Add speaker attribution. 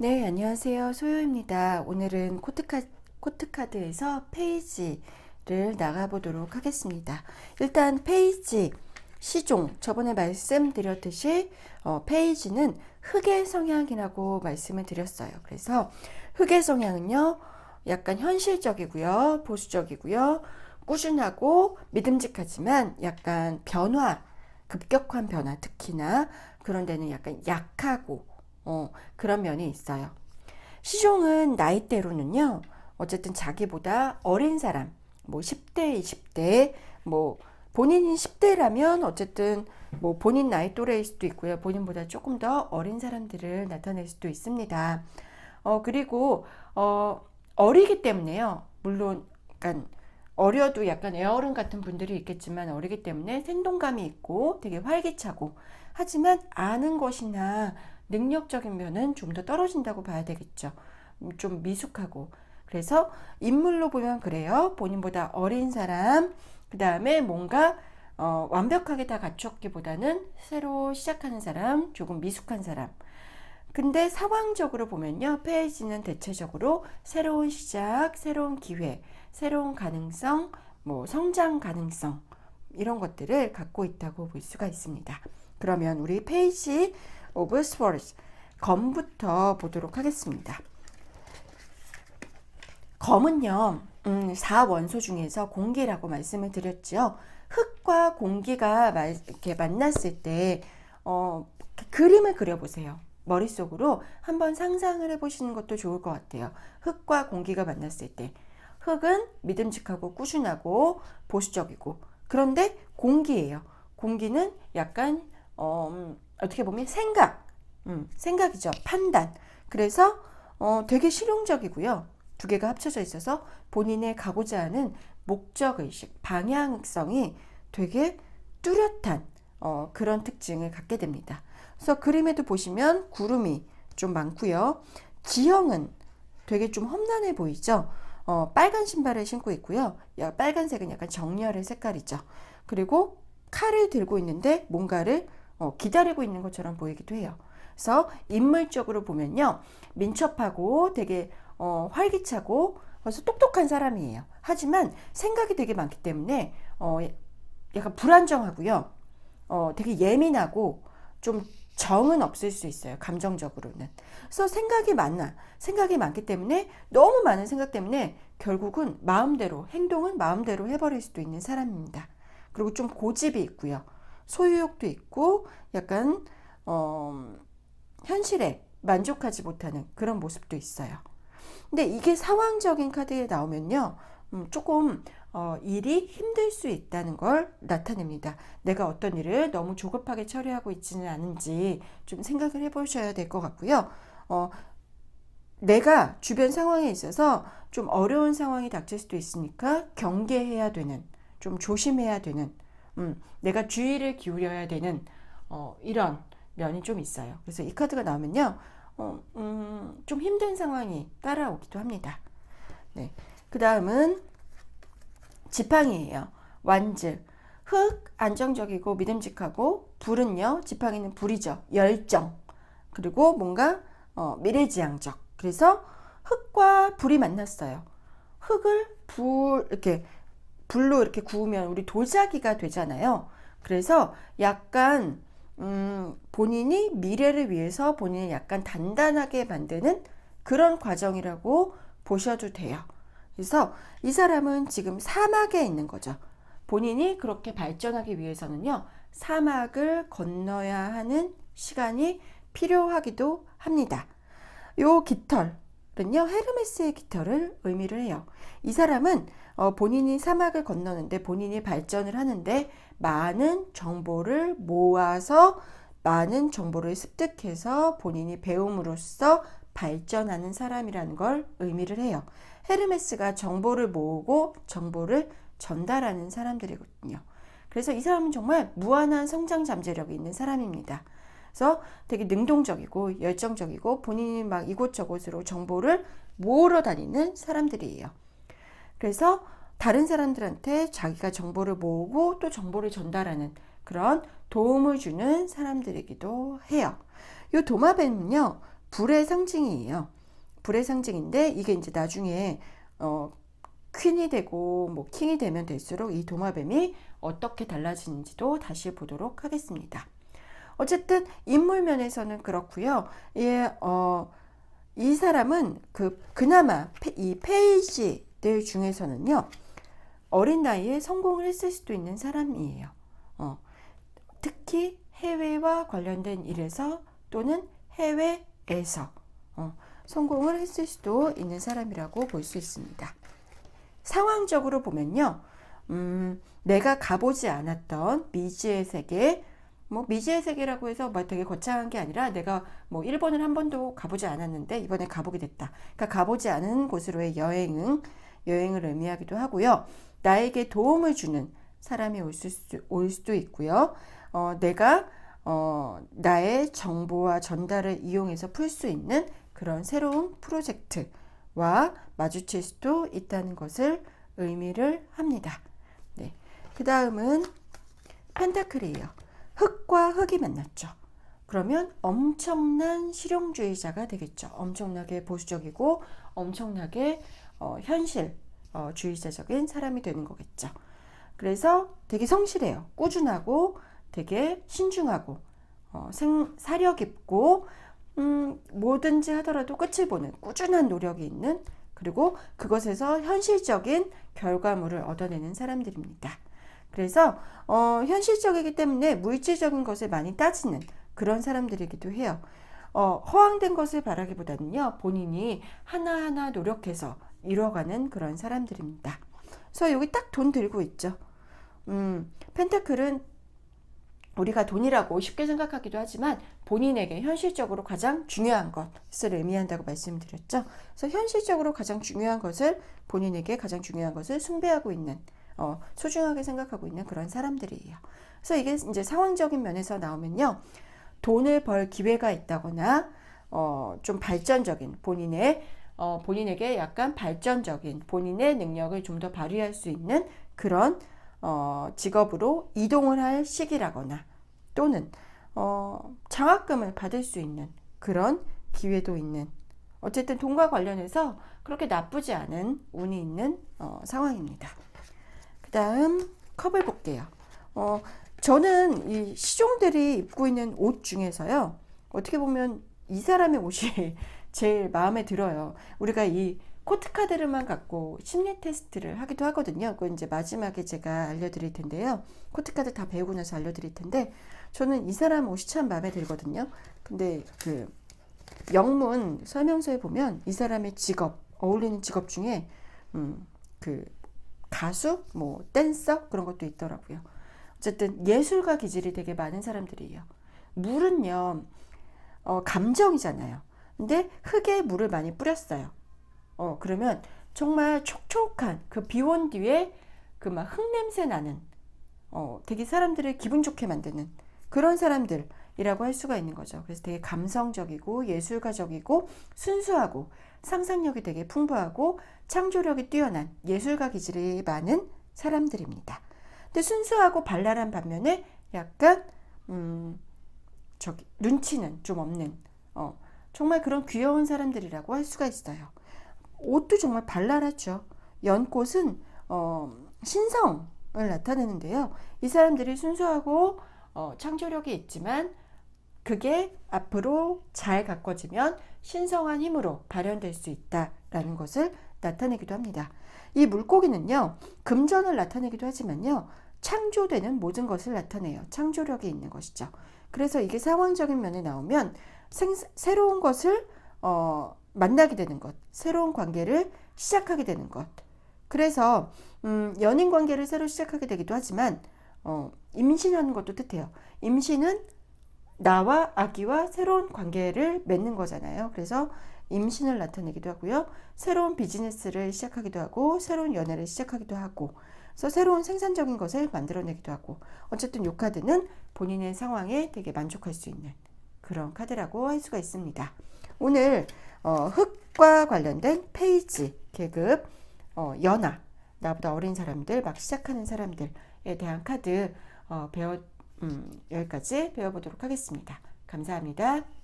Speaker 1: 네, 안녕하세요. 소요입니다. 오늘은 코트카, 코트카드에서 페이지를 나가보도록 하겠습니다. 일단 페이지, 시종, 저번에 말씀드렸듯이 어, 페이지는 흑의 성향이라고 말씀을 드렸어요. 그래서 흑의 성향은요, 약간 현실적이고요, 보수적이고요, 꾸준하고 믿음직하지만 약간 변화, 급격한 변화, 특히나 그런 데는 약간 약하고 어, 그런 면이 있어요. 시종은 나이대로는요, 어쨌든 자기보다 어린 사람, 뭐 10대, 20대, 뭐 본인이 10대라면 어쨌든 뭐 본인 나이 또래일 수도 있고요. 본인보다 조금 더 어린 사람들을 나타낼 수도 있습니다. 어, 그리고, 어, 어리기 때문에요. 물론, 약간, 어려도 약간 애어른 같은 분들이 있겠지만 어리기 때문에 생동감이 있고 되게 활기차고 하지만 아는 것이나 능력적인 면은 좀 더 떨어진다고 봐야 되겠죠. 음, 좀 미숙하고. 그래서 인물로 보면 그래요. 본인보다 어린 사람, 그 다음에 뭔가 어, 완벽하게 다 갖췄기보다는 새로 시작하는 사람, 조금 미숙한 사람. 근데 상황적으로 보면요. 페이지는 대체적으로 새로운 시작, 새로운 기회, 새로운 가능성, 뭐 성장 가능성 이런 것들을 갖고 있다고 볼 수가 있습니다. 그러면 우리 페이지 오브 스포츠 검부터 보도록 하겠습니다. 검은요, 음, 4원소 중에서 공기라고 말씀을 드렸죠. 흙과 공기가 마, 이렇게 만났을 때, 어, 그림을 그려보세요. 머릿속으로 한번 상상을 해보시는 것도 좋을 것 같아요. 흙과 공기가 만났을 때. 흙은 믿음직하고 꾸준하고 보수적이고, 그런데 공기예요. 공기는 약간, 어, 음, 어떻게 보면 생각, 음, 생각이죠. 판단. 그래서 어, 되게 실용적이고요. 두 개가 합쳐져 있어서 본인의 가고자 하는 목적 의식, 방향성이 되게 뚜렷한 어, 그런 특징을 갖게 됩니다. 그래서 그림에도 보시면 구름이 좀 많고요. 지형은 되게 좀 험난해 보이죠. 어, 빨간 신발을 신고 있고요. 야, 빨간색은 약간 정열의 색깔이죠. 그리고 칼을 들고 있는데 뭔가를 어, 기다리고 있는 것처럼 보이기도 해요. 그래서 인물적으로 보면요. 민첩하고 되게 어, 활기차고 그래서 똑똑한 사람이에요. 하지만 생각이 되게 많기 때문에 어, 약간 불안정하고요. 어, 되게 예민하고 좀 정은 없을 수 있어요. 감정적으로는. 그래서 생각이 많아. 생각이 많기 때문에 너무 많은 생각 때문에 결국은 마음대로 행동은 마음대로 해버릴 수도 있는 사람입니다. 그리고 좀 고집이 있고요. 소유욕도 있고 약간 어, 현실에 만족하지 못하는 그런 모습도 있어요. 근데 이게 상황적인 카드에 나오면요. 음, 조금 어, 일이 힘들 수 있다는 걸 나타냅니다. 내가 어떤 일을 너무 조급하게 처리하고 있지는 않은지 좀 생각을 해보셔야 될 것 같고요. 어, 내가 주변 상황에 있어서 좀 어려운 상황이 닥칠 수도 있으니까 경계해야 되는, 좀 조심해야 되는, 음, 내가 주의를 기울여야 되는 어, 이런 면이 좀 있어요. 그래서 이 카드가 나오면요, 어, 음, 좀 힘든 상황이 따라오기도 합니다. 네, 그 다음은 지팡이에요. 완즈. 흙 안정적이고 믿음직하고 불은요 지팡이는 불이죠 열정 그리고 뭔가 어, 미래지향적 그래서 흙과 불이 만났어요 흙을 불 이렇게 불로 이렇게 구우면 우리 도자기가 되잖아요 그래서 약간 음, 본인이 미래를 위해서 본인을 약간 단단하게 만드는 그런 과정이라고 보셔도 돼요. 그래서 이 사람은 지금 사막에 있는 거죠. 본인이 그렇게 발전하기 위해서는요, 사막을 건너야 하는 시간이 필요하기도 합니다. 요 깃털은요, 헤르메스의 깃털을 의미를 해요. 이 사람은 어, 본인이 사막을 건너는데 본인이 발전을 하는데 많은 정보를 모아서 많은 정보를 습득해서 본인이 배움으로써 발전하는 사람이라는 걸 의미를 해요. 헤르메스가 정보를 모으고 정보를 전달하는 사람들이거든요. 그래서 이 사람은 정말 무한한 성장 잠재력이 있는 사람입니다. 그래서 되게 능동적이고 열정적이고 본인이 막 이곳저곳으로 정보를 모으러 다니는 사람들이에요. 그래서 다른 사람들한테 자기가 정보를 모으고 또 정보를 전달하는 그런 도움을 주는 사람들이기도 해요. 이 도마뱀은요, 불의 상징이에요. 불의 상징인데 이게 이제 나중에 어, 퀸이 되고 뭐 킹이 되면 될수록 이 도마뱀이 어떻게 달라지는지도 다시 보도록 하겠습니다. 어쨌든 인물 면에서는 그렇고요. 예, 어, 이 사람은 그 그나마 페, 이 페이지들 중에서는요. 어린 나이에 성공을 했을 수도 있는 사람이에요. 어, 특히 해외와 관련된 일에서 또는 해외에서 어, 성공을 했을 수도 있는 사람이라고 볼 수 있습니다. 상황적으로 보면요. 음, 내가 가보지 않았던 미지의 세계, 뭐 미지의 세계라고 해서 뭐 되게 거창한 게 아니라 내가 뭐 일본을 한 번도 가보지 않았는데 이번에 가보게 됐다. 그러니까 가보지 않은 곳으로의 여행은 여행을 의미하기도 하고요. 나에게 도움을 주는 사람이 올, 수, 올 수도 있고요. 어, 내가 어, 나의 정보와 전달을 이용해서 풀 수 있는 그런 새로운 프로젝트와 마주칠 수도 있다는 것을 의미를 합니다. 네. 그 다음은 펜타클이에요. 흙과 흙이 만났죠. 그러면 엄청난 실용주의자가 되겠죠. 엄청나게 보수적이고 엄청나게 어, 현실주의자적인 어, 사람이 되는 거겠죠. 그래서 되게 성실해요. 꾸준하고 되게 신중하고 어, 생, 사려 깊고 음, 뭐든지 하더라도 끝을 보는 꾸준한 노력이 있는 그리고 그것에서 현실적인 결과물을 얻어내는 사람들입니다. 그래서 어, 현실적이기 때문에 물질적인 것을 많이 따지는 그런 사람들이기도 해요. 어, 허황된 것을 바라기보다는요, 본인이 하나하나 노력해서 이뤄가는 그런 사람들입니다. 그래서 여기 딱 돈 들고 있죠. 음, 펜타클은 우리가 돈이라고 쉽게 생각하기도 하지만 본인에게 현실적으로 가장 중요한 것을 의미한다고 말씀드렸죠. 그래서 현실적으로 가장 중요한 것을 본인에게 가장 중요한 것을 숭배하고 있는 어, 소중하게 생각하고 있는 그런 사람들이에요. 그래서 이게 이제 상황적인 면에서 나오면요. 돈을 벌 기회가 있다거나 어, 좀 발전적인 본인의 어, 본인에게 약간 발전적인 본인의 능력을 좀 더 발휘할 수 있는 그런 어, 직업으로 이동을 할 시기라거나 또는 어, 장학금을 받을 수 있는 그런 기회도 있는 어쨌든 돈과 관련해서 그렇게 나쁘지 않은 운이 있는 어, 상황입니다. 그 다음 컵을 볼게요. 어, 저는 이 시종들이 입고 있는 옷 중에서요. 어떻게 보면 이 사람의 옷이 제일 마음에 들어요. 우리가 이 코트 카드를만 갖고 심리 테스트를 하기도 하거든요. 그 이제 마지막에 제가 알려드릴 텐데요. 코트 카드 다 배우고 나서 알려드릴 텐데 저는 이 사람 옷이 참 마음에 들거든요. 근데 그 영문 설명서에 보면 이 사람의 직업 어울리는 직업 중에 음, 그 가수, 뭐 댄서 그런 것도 있더라고요. 어쨌든 예술가 기질이 되게 많은 사람들이에요. 물은요, 어, 감정이잖아요. 근데 흙에 물을 많이 뿌렸어요. 어, 그러면 정말 촉촉한 그 비온 뒤에 그 막 흙냄새 나는 어, 되게 사람들을 기분 좋게 만드는 그런 사람들이라고 할 수가 있는 거죠. 그래서 되게 감성적이고 예술가적이고 순수하고 상상력이 되게 풍부하고 창조력이 뛰어난 예술가 기질이 많은 사람들입니다. 근데 순수하고 발랄한 반면에 약간 음 저기 눈치는 좀 없는 어 정말 그런 귀여운 사람들이라고 할 수가 있어요. 옷도 정말 발랄하죠. 연꽃은 어, 신성을 나타내는데요. 이 사람들이 순수하고 어, 창조력이 있지만 그게 앞으로 잘 가꿔지면 신성한 힘으로 발현될 수 있다라는 것을 나타내기도 합니다. 이 물고기는요, 금전을 나타내기도 하지만요, 창조되는 모든 것을 나타내요. 창조력이 있는 것이죠. 그래서 이게 상황적인 면에 나오면 생, 새로운 것을 어, 만나게 되는 것, 새로운 관계를 시작하게 되는 것. 그래서 음, 연인 관계를 새로 시작하게 되기도 하지만 어, 임신하는 것도 뜻해요. 임신은 나와 아기와 새로운 관계를 맺는 거잖아요. 그래서 임신을 나타내기도 하고요. 새로운 비즈니스를 시작하기도 하고 새로운 연애를 시작하기도 하고 그래서 새로운 생산적인 것을 만들어내기도 하고 어쨌든 이 카드는 본인의 상황에 되게 만족할 수 있는 그런 카드라고 할 수가 있습니다. 오늘 어, 흙과 관련된 페이지, 계급, 어, 연하, 나보다 어린 사람들, 막 시작하는 사람들에 대한 카드 어, 배워 음, 여기까지 배워보도록 하겠습니다. 감사합니다.